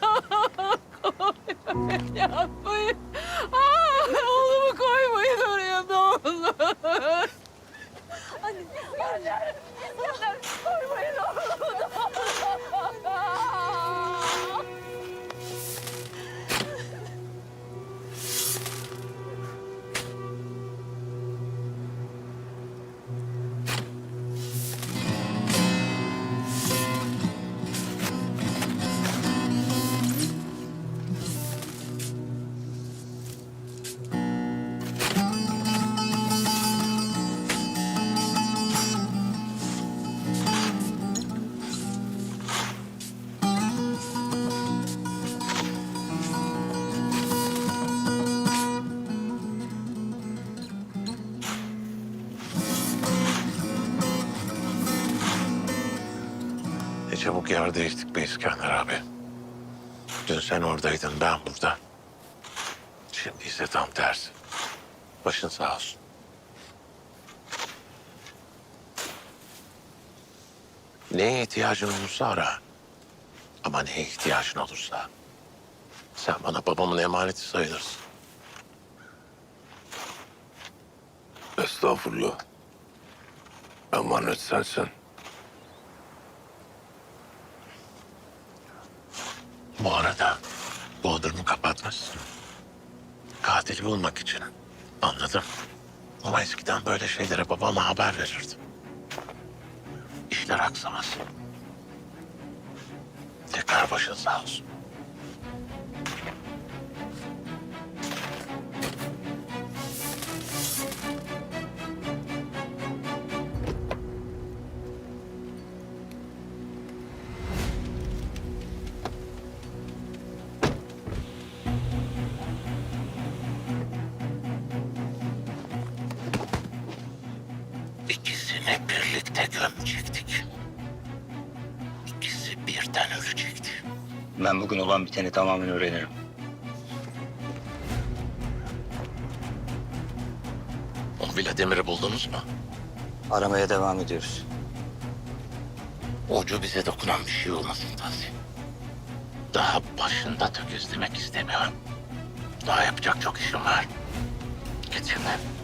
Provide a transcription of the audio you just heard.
Yapmayın. Aa, oğlumu koymayın Ne çabuk yer değiştik be İskender abi. Dün sen oradaydın, ben burada. Şimdi ise tam tersi. Başın sağ olsun. Neye ihtiyacın olursa ara. Ama neye ihtiyacın olursa... ...sen bana babamın emaneti sayılırsın. Estağfurullah. Emanet sensin. Bu arada Bodrum'u kapatmışsın. Katili bulmak için. Anladım. Ama eskiden böyle şeylere babama haber verirdim. İşler aksamaz. Tekrar başın sağ olsun. İkisini birlikte gömecektik. İkisi birden ölecekti. Ben bugün olan biteni tamamen öğrenirim. O Vladimir'i buldunuz mu? Aramaya devam ediyoruz. Ucu bize dokunan bir şey olmasın Tahsin. Daha başında tökezlemek istemiyorum. Daha yapacak çok işim var. Git şimdi.